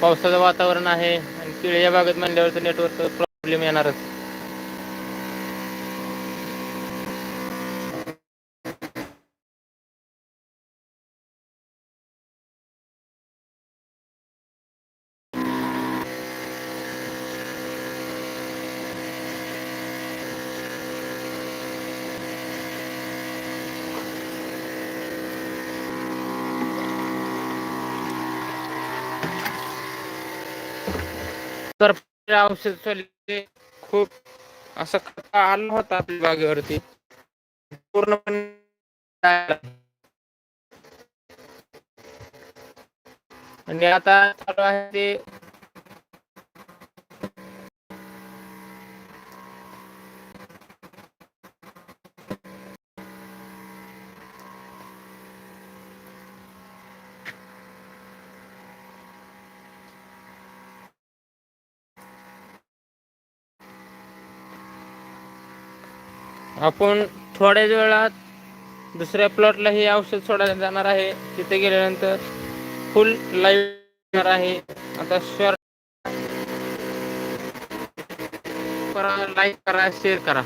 पावसाचं वातावरण आहे आणि केळी या भागात म्हणल्यावर तर नेटवर्क प्रॉब्लेम येणारच. तर औषध चालले खूप असा खता आला होता आपल्या बागेवरती. पूर्णपणे आणि आता चालू आहे ते आपण थोड्याच वेळात दुसऱ्या प्लॉटला हे औषध सोडायला जाणार आहे. तिथे गेल्यानंतर फुल लाईव्ह आहे. आता शॉर्ट करा लाईक करा शेअर करा.